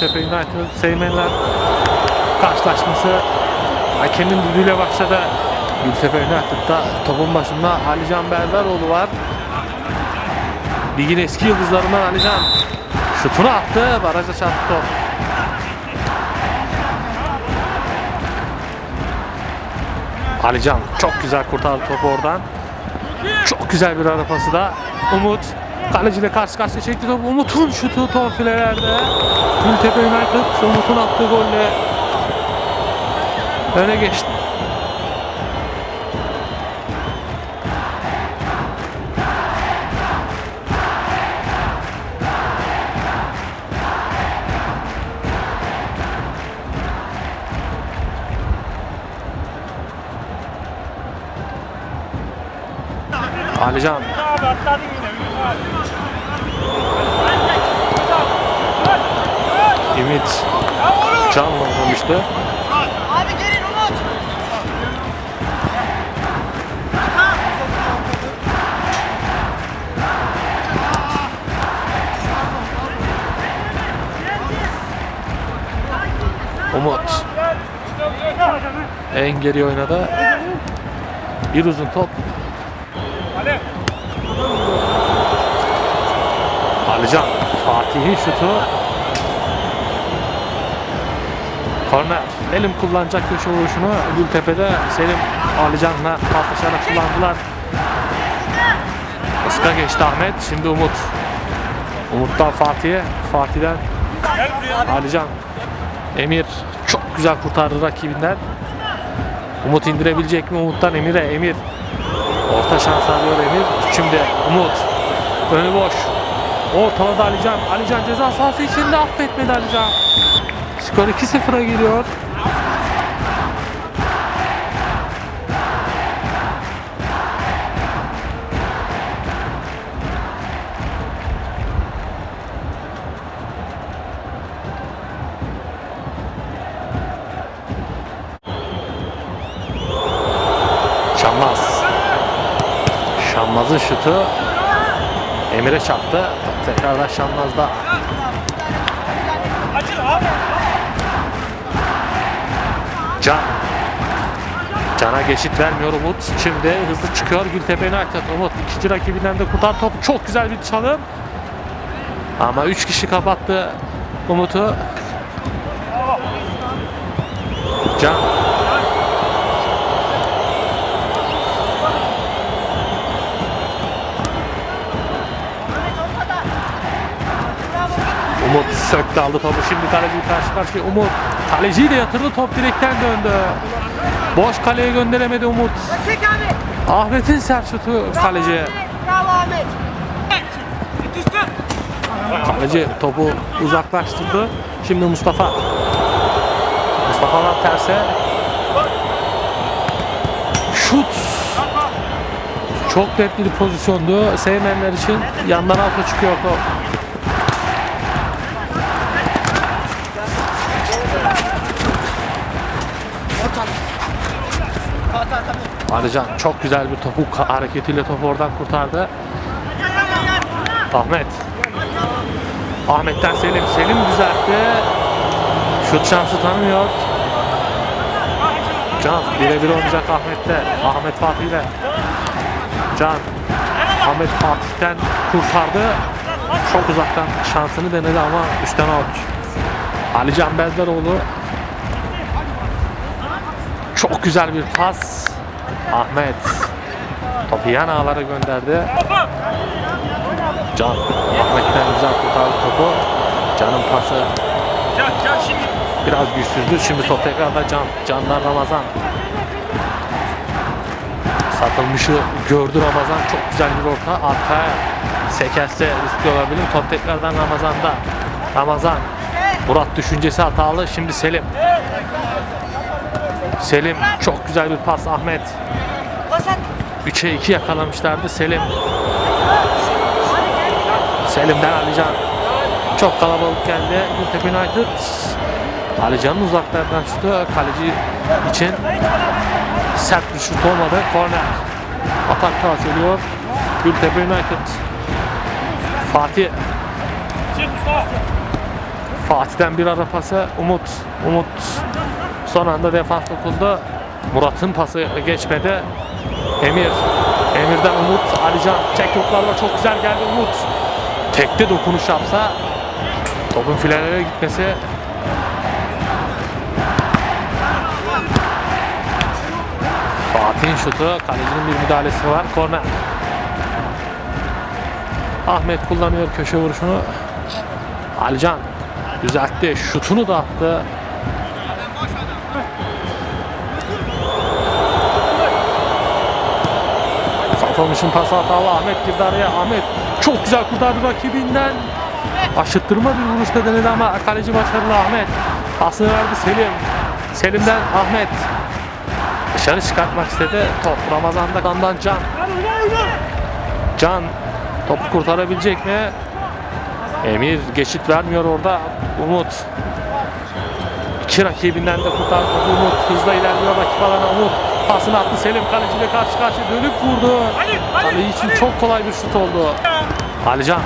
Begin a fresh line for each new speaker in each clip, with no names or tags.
Gültepe United Seymenler karşılaşması hakemin düdüğüyle başladı. Gültepe United'da topun başında Alican Berberoğlu var. Ligin eski yıldızlarından Alican şutunu attı. Baraja çarptı top. Alican çok güzel kurtardı topu oradan. Çok güzel bir ara pası da. Umut kaleciyle karşı karşıya çekti topu. Umut'un şutu top filelerde. Gültepe United Umut'un attığı golle öne geçti. Alican Ümit Can'la oynamıştı.
Abi gelin Umut.
Umut en geri oynadı. Bir uzun top. Alican Fatih'in şutu. Korner. Elim kullanacak köşe vuruşunu Gültepe'de Selim Alican'la paslaşarak kullandılar. Iska geçti Ahmet. Şimdi Umut. Umut'tan Fatih'e. Fatih'den Alican. Emir çok güzel kurtardı rakibinden. Umut indirebilecek mi? Umut'tan Emir'e. Emir. Orta şans alıyor Emir. Şimdi Umut. Önü boş. Ortalada Alican. Alican ceza sahası içinde affetmedi Alican. Skor 2-0'a geliyor. Şamlaz. Şamlaz'ın şutu Emir'e çarptı. Tekrardan Şamlaz'da Can. Can'a geçit vermiyor Umut. Şimdi hızlı çıkıyor Gültepe United. Umut ikinci rakibinden de kurtar top. Çok güzel bir çalım. Ama 3 kişi kapattı Umut'u. Can. Umut söktü aldı topu. Şimdi kaleci karşı karşıya. Umut kaleciyi de yatırdı. Top direkten döndü. Boş kaleye gönderemedi Umut. Ahmet'in sert şutu
Ahmet.
Kaleci topu uzaklaştırdı. Şimdi Mustafa. Mustafa'dan terse. Şut. Çok net bir pozisyondu. Sevmeyenler için yandan alta çıkıyor top. Alican çok güzel bir topu hareketiyle topu oradan kurtardı. Ahmet. Ahmet'ten Selim. Selim düzeltti. Şut şansı tanımıyor. Can birebir oynayacak Ahmet'te. Ahmet Fatih ile. Can. Ahmet Fatih'ten kurtardı. Çok uzaktan şansını denedi ama üstten out. Ali Can Belderoğlu. Çok güzel bir pas. Ahmet. Topu yan ağlara gönderdi. Can. Ahmet'ten güzel kurtardı topu. Can'ın pası biraz güçsüzdü. Şimdi top tekrarda Can. Can'dan Ramazan. Satılmışı gördü Ramazan. Çok güzel bir orta. Arkaya sekerse riskli olabilir. Top tekrardan Ramazan'da. Ramazan. Murat düşüncesi hatalı. Şimdi Selim. Selim çok güzel bir pas Ahmet.
Pas at.
3'e 2 yakalamışlardı Selim. Selim'den Alican. Çok kalabalık geldi. Gültepe United. Alican'ın uzaklardan şutu kaleci için sert bir şut olmadı. Korner. Atak pas ediyor. Gültepe United. Fatih. Fatih'ten bir ara pası Umut. Umut son anda defans dokundu. Murat'ın pası geçmedi. Emir. Emir'den Umut. Alican çek yoklarla çok güzel geldi Umut. Tekte dokunuş yapsa topun filelere gitmesi Fatih'in şutu. Kalecinin bir müdahalesi var. Korner. Ahmet kullanıyor köşe vuruşunu. Alican düzeltti. Şutunu da attı. Satılmışın pası hatalı Ahmet girdi araya. Ahmet çok güzel kurtardı rakibinden. Aşıttırma bir vuruşta denedi ama kaleci başarılı Ahmet. Pasını verdi Selim. Selim'den Ahmet. Dışarı çıkartmak istedi. Top Ramazan'da kandan Can. Can topu kurtarabilecek mi? Emir geçit vermiyor orada. Umut. İki rakibinden de kurtardı Umut. Hızla ilerliyor rakip alana Umut. Pasını attı Selim kaleciyle karşı karşıya dönüp vurdu. Kaleci için çok kolay bir şut oldu. Alican.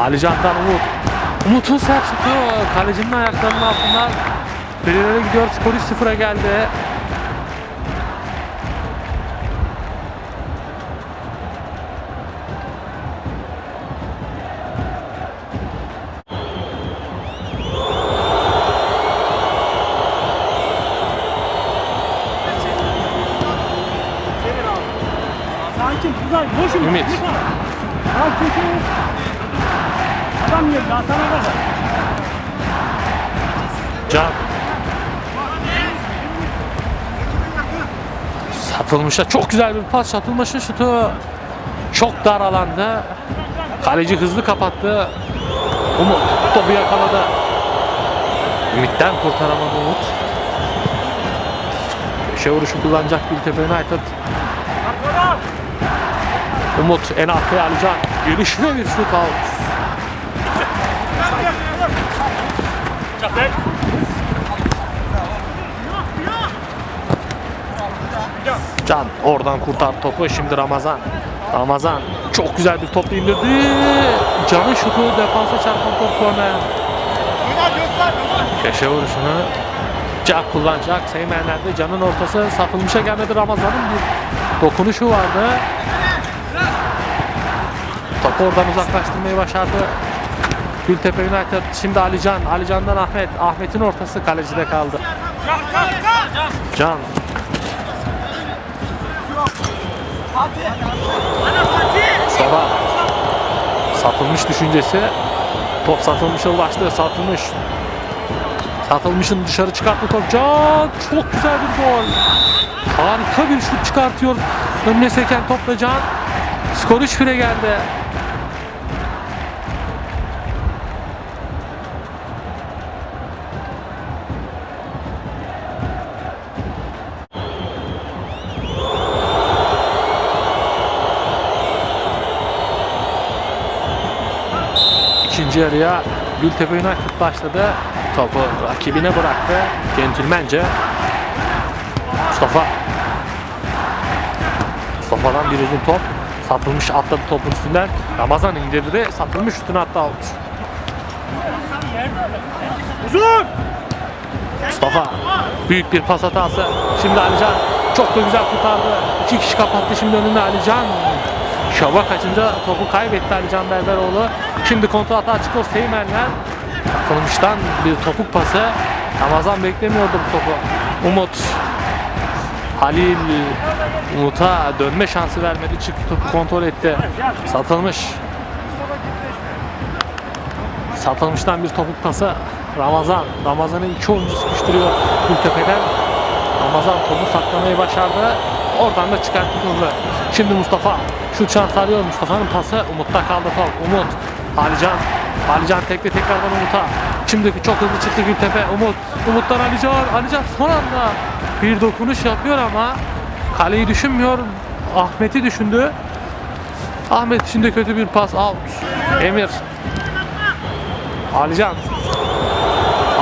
Alican'dan Umut. Umut'un sert şutu kalecinin ayaklarının altından Pereira gidiyor skor 3-0'a geldi. Ümit.
Adam yedi, atana kadar.
Can. Satılmışa çok güzel bir pas. Satılmışın şutu çok dar alanda. Kaleci hızlı kapattı. Umut topu yakaladı. Ümit'ten kurtaramadı Umut. Köşe vuruşu kullanacak Gültepe United. Umut en arkaya Alican. Gelişine bir şut aldı. Can oradan kurtar topu. Şimdi Ramazan. Ramazan çok güzel bir top indirdi. Can'ın şutu defansa çarpan top korner. Köşe vuruşunu Can kullanacak. Seymenler'de Can'ın ortası satılmışa gelmedi. Ramazan'ın bir dokunuşu vardı. Oradan uzaklaştırmayı başardı. Gültepe United. Şimdi Alican. Alican'dan Ahmet. Ahmet'in ortası kalecide kaldı. Can. Mustafa satılmış düşüncesi. Top satılmışa ulaştı. Satılmış. Satılmışın dışarı çıkarttı top. Can çok güzel bir gol. Harika bir şut çıkartıyor. Önüne seken topla Can. Skor 3-1'e geldi İkinci yarıya Gültepe United başladı. Topu rakibine bıraktı. Centilmence. Mustafa. Mustafa'dan bir uzun top. Satılmış atladı topun üstünden. Ramazan indirdi. Satılmış şutunu attı out.
Uzun.
Mustafa. Büyük bir pas hatası. Şimdi Alican çok da güzel kurtardı. İki kişi kapattı şimdi önünde Alican. Şova kaçınca topu kaybetti Alican Berberoğlu. Şimdi kontrol hata çıkıyor Seymen'den. Takılmıştan bir topuk pası. Ramazan beklemiyordu bu topu. Umut. Halil Umut'a dönme şansı vermedi. Çıktı topu kontrol etti. Satılmış. Satılmıştan bir topuk pası. Ramazan. Ramazan'ın iki oyuncu sıkıştırıyor Gültepe'den. Ramazan topu saklamayı başardı. Oradan da çıkarttı topu. Şimdi Mustafa. Şut şansı arıyor. Mustafa'nın pası. Umut'ta kaldı top. Umut. Alican. Alican tekli tekrardan Umut'a. Şimdi çok hızlı çıktı Gültepe. Umut. Umut'tan Alican. Alican son anda bir dokunuş yapıyor ama kaleyi düşünmüyor. Ahmet'i düşündü. Ahmet şimdi kötü bir pas out. Emir. Alican.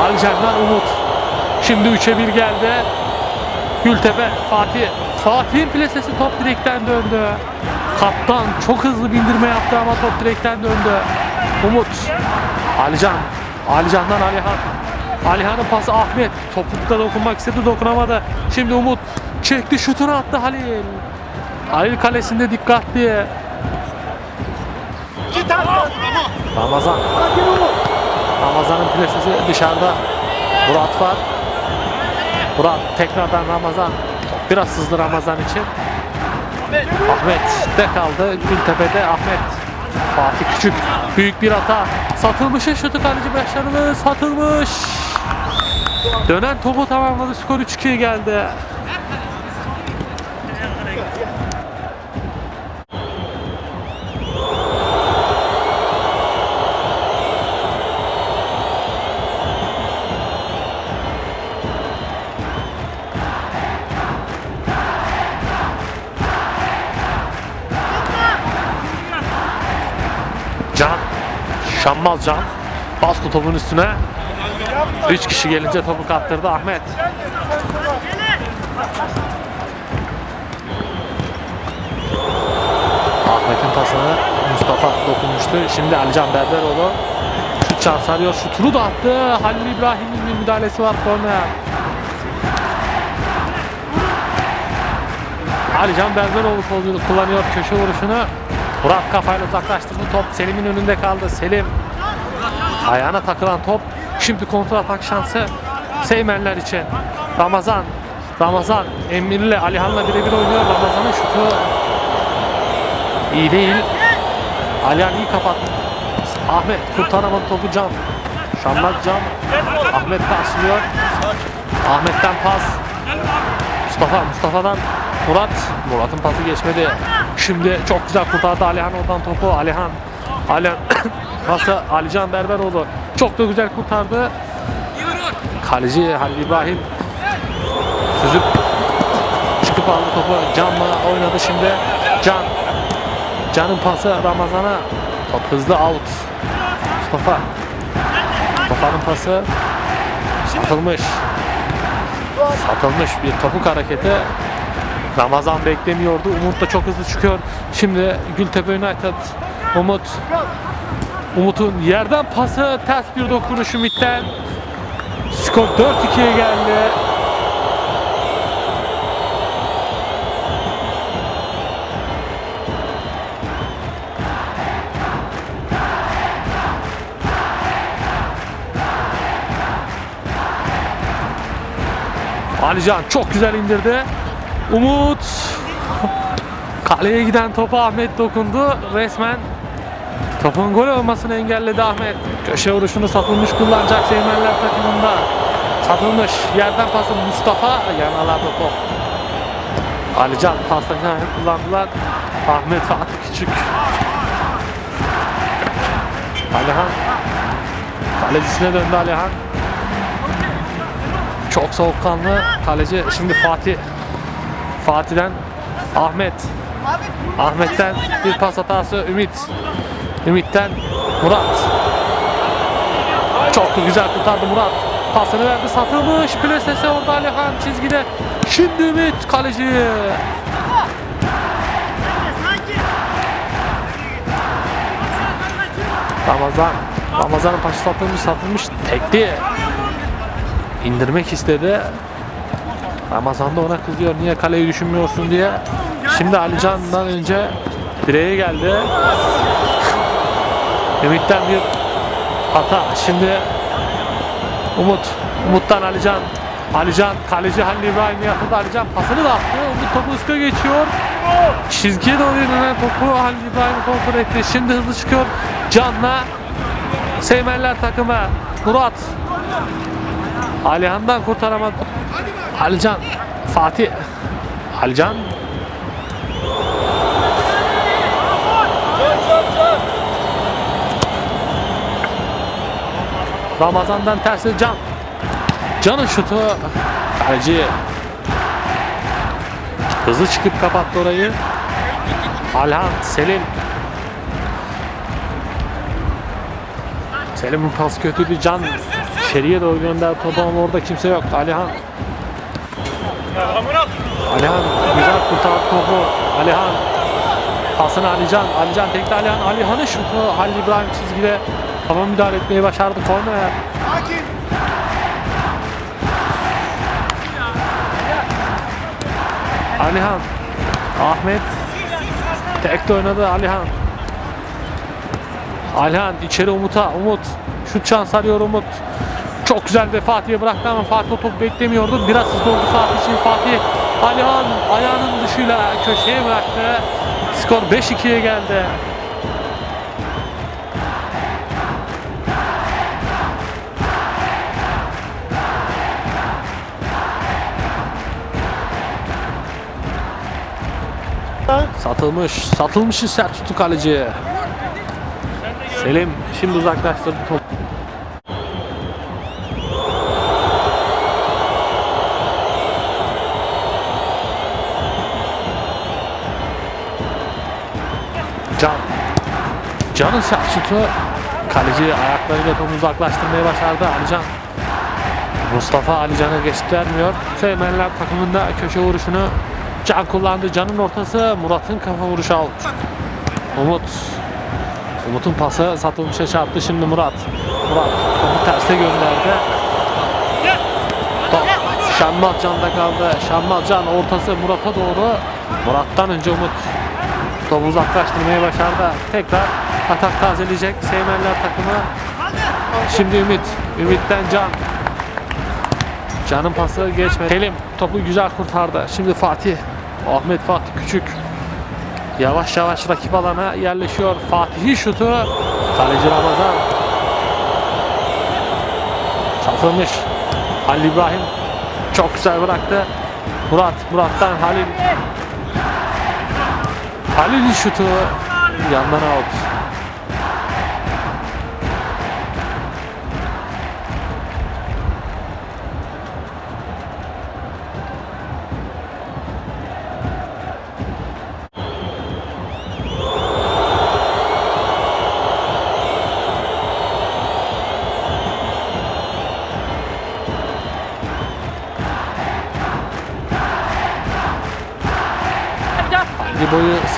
Alican'dan Umut. Şimdi 3'e 1 geldi. Gültepe, Fatih. Fatih'in plasesi top direkten döndü. Kaptan çok hızlı bindirme yaptı ama top direkten döndü. Umut. Alican. Alican'dan Alihan. Alihan'ın pası Ahmet. Topukta dokunmak istedi dokunamadı. Şimdi Umut çekti şutunu attı Halil. Halil kalesinde dikkatli. Ramazan. Ramazan'ın plasesi dışarıda. Murat var. Murat tekrardan Ramazan. Biraz hızlı Ramazan için. Ahmet de kaldı. Gültepe'de Ahmet. Fatih Küçük. Büyük bir hata. Satılmış şutu kaleci başarılı. Satılmış. Dönen topu tamamladı. Skor 3-2'ye geldi. Şammaz Can. Bastı topun üstüne. 3 kişi gelince topu kaptırdı Ahmet. Ahmet'in pasını Mustafa dokunmuştu. Şimdi Alican Berberoğlu şut şans arıyor. Şutunu da attı. Halil İbrahim'in bir müdahalesi var korner. Alican Berberoğlu kullanıyor köşe vuruşunu. Murat kafayla uzaklaştırdı. Top Selim'in önünde kaldı. Selim ayağına takılan top. Şimdi kontra atak şansı Seymenler için. Ramazan. Ramazan Emir ile Alihan'la birebir oynuyor. Ramazan'ın şutu iyi değil. Alihan iyi kapattı. Ahmet kurtaramadı topu Can. Şambak Can. Ahmet karşılıyor. Ahmet'ten pas. Mustafa, Mustafa'dan Murat. Murat'ın pası geçmedi. Şimdi çok güzel kurtardı Alihan oradan topu. Alihan. Alihan pası Alican Berberoğlu. Çok da güzel kurtardı. Kaleci Halil İbrahim süzüp çıkıp aldı topu. Can'la oynadı şimdi. Can. Can'ın pası Ramazan'a. Top hızlı out. Mustafa. Mustafa'nın pası satılmış. Satılmış bir topuk hareketi. Ramazan beklemiyordu. Umut da çok hızlı çıkıyor. Şimdi Gültepe United Umut Umut'un yerden pası ters bir dokunuş Ümit'ten. Skor 4-2'ye geldi. Alican çok güzel indirdi. Umut kaleye giden topa Ahmet dokundu. Resmen topun gol olmasını engelledi Ahmet. Köşe vuruşunu satılmış kullanacak Seymenler takımında. Satılmış yerden pası Mustafa yanaladı top. Alican paslarını kullandılar. Ahmet Fatih Küçük. Alihan kalecisine döndü Alihan. Çok soğukkanlı kaleci. Şimdi Fatih. Fatih'den Ahmet. Ahmet'ten bir pas hatası Ümit. Ümit'ten Murat. Çok güzel kurtardı Murat. Pasını verdi satılmış. Plasese orada Alihan çizgide. Şimdi Ümit kaleci. Ramazan. Ramazan'ın paşı satılmış satılmış. Tekti. İndirmek istedi. Ramazan da ona kızıyor. Niye kaleyi düşünmüyorsun diye. Şimdi Alican'dan önce direğe geldi. Ümit'ten bir hata. Şimdi Umut. Umut'tan Alican. Alican kaleci Halil İbrahim'e yapıldı. Alican pasını da attı. Umut topu ıska geçiyor. Çizgiye doğru yönelen topu Halil İbrahim kontrol etti. Şimdi hızlı çıkıyor. Can'la Seymenler takımı. Murat. Alihan'dan kurtaramadı. Alican. Fatih. Alican. Ramazan'dan tersi Can. Can'ın şutu. Kaleci. Hızlı çıkıp kapattı orayı. Alhan, Selim. Selim'in pas kötüydü. Can içeriye doğru gönderdi topu orada kimse yok. Alihan. Alihan güzel kurtardı topu. Alihan. Pasını Alican. Alican tekte Alihan. Alihan'ın şutu. Halil İbrahim çizgide. Ama müdahale etmeyi başardı korner.
Sakin.
Alihan. Ahmet. Tek de oynadı Alihan. Alihan içeri Umut'a. Umut. Şut şans arıyor Umut. Çok güzel de Fatih'e bıraktı ama Fatih o topu beklemiyordu. Biraz hızlı oldu Fatih için. Fatih Alihan ayağının dışıyla köşeye bıraktı. Skor 5-2'ye geldi. Satılmış. Satılmışı sert tuttu kaleci. Selim şimdi uzaklaştırdı topu. Can. Can'ın sert şutu. Kaleci ayaklarıyla topu uzaklaştırmayı başardı Alican. Mustafa Alican'a geçit vermiyor. Seymenler takımında köşe vuruşunu Can kullandı. Can'ın ortası Murat'ın kafa vuruşu out. Umut. Umut'un pası satılmışa çarptı. Şimdi Murat. Murat topu terse gönderdi. Top Şammal Can'da kaldı. Şammal Can ortası Murat'a doğru. Murat'tan önce Umut topu uzaklaştırmayı başardı. Tekrar atak tazeleyecek Seymenler takımı. Şimdi Ümit. Ümit'ten Can. Can'ın pası geçmedi. Selim topu güzel kurtardı. Şimdi Fatih. Ahmet Fatih Küçük. Yavaş yavaş rakip alana yerleşiyor. Fatih'in şutu. Kaleci Ramazan. Satılmış. Halil İbrahim. Çok güzel bıraktı. Murat. Murat'tan Halil. Halil'in şutu. Yandan out.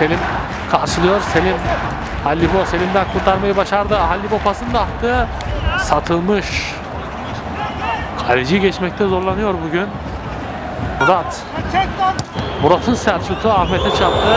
Selim karşılıyor. Selim Hallibo Selim'den kurtarmayı başardı. Hallibo pasını da attı. Satılmış. Kaleci geçmekte zorlanıyor bugün. Murat. Murat'ın sert şutu Ahmet'e çarptı.